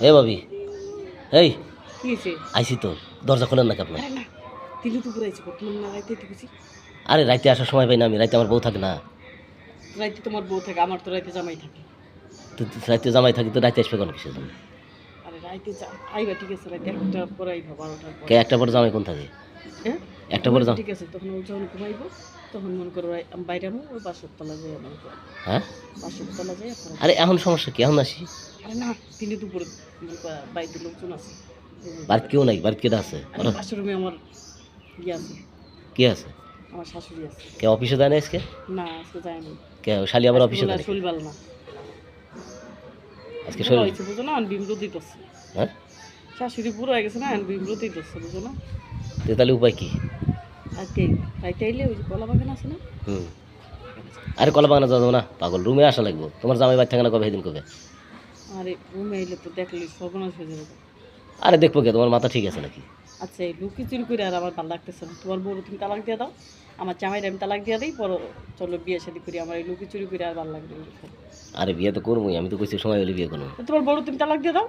হে ভাবি এই আইসি তো দরজা খোলেন নাকি আপনি? আরে রাইতে আসার সময় পাই না আমি রাইতে আমার বউ থাকে না। রাইতে তোমার বউ থাকে আমার তো রাইতে জামাই থাকে। রাইতে জামাই থাকি তো রাইতে আসবে কোনো কিছু আরে রাইতে আইবা ঠিক আছে রাইতে একটা পরে আইবা বারোটার পর। কে একটা পরে জামাই কোন থাকে? হ্যাঁ? একটা পরে জাম ঠিক আছে তখন ও যখন ঘুমাইবো তখন মনে করো বাইরে আমো ওই বাসর তলা যাই মনে করো। হ্যাঁ? বাসর তলা যাই আরে এখন সমস্যা কি? এখন আসি? আরে না তিনি দুপুরে মনে করো লোকজন আছে। বাড়িতে কেউ নাই বাড়িতে কেটা আছে। আরে পাশের রুমে আমার ইয়ে আছে। কে আছে? আমার শাশুড়ি আছে। কে অফিসে যায় না আজকে? না আজকে যায়নি কে শালি আবার অফিসে যায়? শরীর ভালো না। আজকে শরীর হয়েছে বুঝো না বিমরু দিতেছে হ্যাঁ? শাশুড়ি বুড়ো হয়ে গেছে না বিমরু দিতেছে বুঝো না। তাহলে উপায় কি? আরে কলা বাগানে যাবে না পাগল রুমে আসা লাগবো। তোমার জামাই বাড়ি থাকে না কবে সেদিন কবে? আরে রুমে এলে তো দেখলে সর্বনাশ হয়ে যাবে। আরে দেখব কে তোমার মাথা ঠিক আছে নাকি? আচ্ছা এই লুকি চুরি করে আর আমার ভালো লাগতেছে না। তোমার বড় তুমি তালাক দিয়ে দাও আমার জামাইয়ের আমি তালাক দিয়ে দিই পর চলো বিয়ে শাদি করি আমার এই লুকি চুরি করে আর ভালো লাগবে আরে বিয়ে তো করবোই আমি তো কইছি সময় হলে বিয়ে করব। তোমার বড় তুমি তালাক দিয়ে দাও।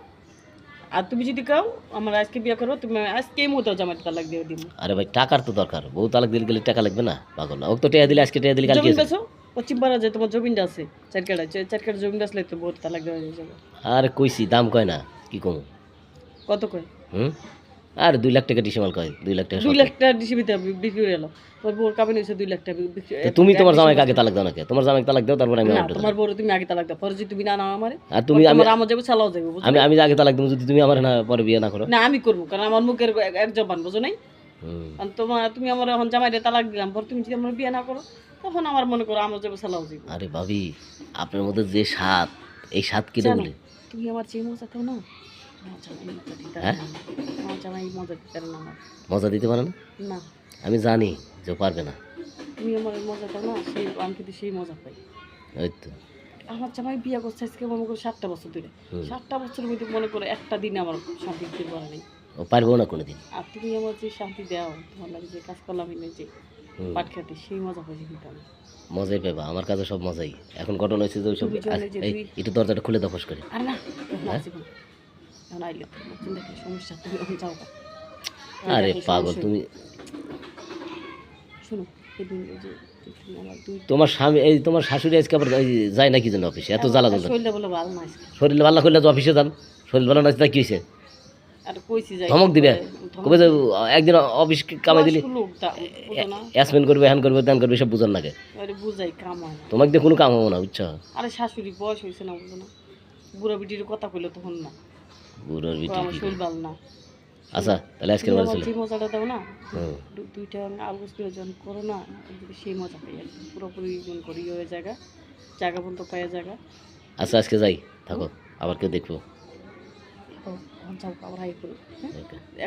আর তুমি যদি কাও আমার আজকে বিয়ে করো তুমি আজকেই মতো জামাই তালাক দিয়ে দিব আরে ভাই টাকার তো দরকার। বউ তালাক দিলে গেলে টাকা লাগবে না পাগল। না ওকে তো টাকা দিলে আজকে টাকা দিলে কালকে বেছো পশ্চিম পাড়া যায় তোমার জমিনটা আছে চার কাটা চার কাটা আসলে তো বহুত তালাক দেওয়া যাবে। আরে কইছি দাম কয় না কি কম? কত কয়? হুম? আর দুই লাখ টাকা ডিসিমাল কয়? দুই লাখ টাকা দুই লাখ টাকা ডিসিবিতে বিক্রি করে এলো। তোর বউর কাবিন হয়েছে দুই লাখ টাকা তুমি তোমার জামাইকে আগে তালাক দাও নাকি? তোমার জামাইকে তালাক দাও তারপর আমি তোমার বড় তুমি আগে তালাক দাও। পরে যদি তুমি না নাও আমারে আর তুমি আমি আমার যাব চালাও যাব আমি আমি আগে তালাক দেবো যদি তুমি আমার না পরে বিয়ে না করো। না আমি করব কারণ আমার মুখের এক- জবান বুঝো নাই? তোমার তুমি আমার এখন জামাইরে তালাক দিলাম পর তুমি যদি আমার বিয়ে না করো তখন আমার মনে করো আমার যাব চালাও যাব। আরে ভাবি আপনার মধ্যে যে স্বাদ এই স্বাদ কিনে বলে। তুমি আমার যে মজা না? হ্যাঁ? পারে না। মজা দিতে পারে না। আমি জানি যে পারবে না। তুমি আমার মজা দাও না সেই আমি কিন্তু সেই মজা পাই। ওই তো। আমার জামাই বিয়ে করছে আজকে মনে করো সাতটা বছর ধরে। সাতটা বছরের মধ্যে মনে করো একটা দিন আমার শান্তি দিতে পারে নাই। ও পারবেও না কোনোদিন। আর তুমি আমার যে শান্তি দাও তোমার লাগে যে কাজ করলাম এনে যে পাট খেতে সেই মজা পাইছি কিন্তু আমি। মজাই পেবা আমার কাছে সব মজাই। এখন ঘটনা হয়েছে যে তুই- একটু দরজাটা খুলে দাও ফস করে। আর না আইলে সমস্যা তুমি এখন যাও আরে পাগল তুমি শোনো সেদিন যে তোমার স্বামী এই তোমার শাশুড়ি আজকে আবার যায় নাকি যেন অফিসে? এত জ্বালা বলে ভালো না শরীর ভালো করলে তো অফিসে যান শরীর ভালো না কি হয়েছে? ধমক দিবে? কবে একদিন অফিস কামাই দিলি? অ্যাসমেন্ট করবে হ্যান করবে ত্যান করবে সব বুঝার নাকি তোমাকে দিয়ে কোনো কাম হব না বুঝছ? আরে শাশুড়ি বয়স হয়েছে না বুঝো না। বুড়া বিটির কথা কইলে তখন না। বুড়োর তো কি শরীর না। আচ্ছা তাহলে আজকের বাড়ি চলে। যে মজাটা দাও না হুম। দু- দুইটা আলগোজ করে যখন করো না সেই মজা পাই আর কি। পুরোপুরি যখন করি ওই জায়গা জায়গা পর্যন্ত পাই জায়গা আচ্ছা আজকে যাই থাকো আবার কেউ দেখব। ও, যাও আবার হাই করো হ্যাঁ? Okay.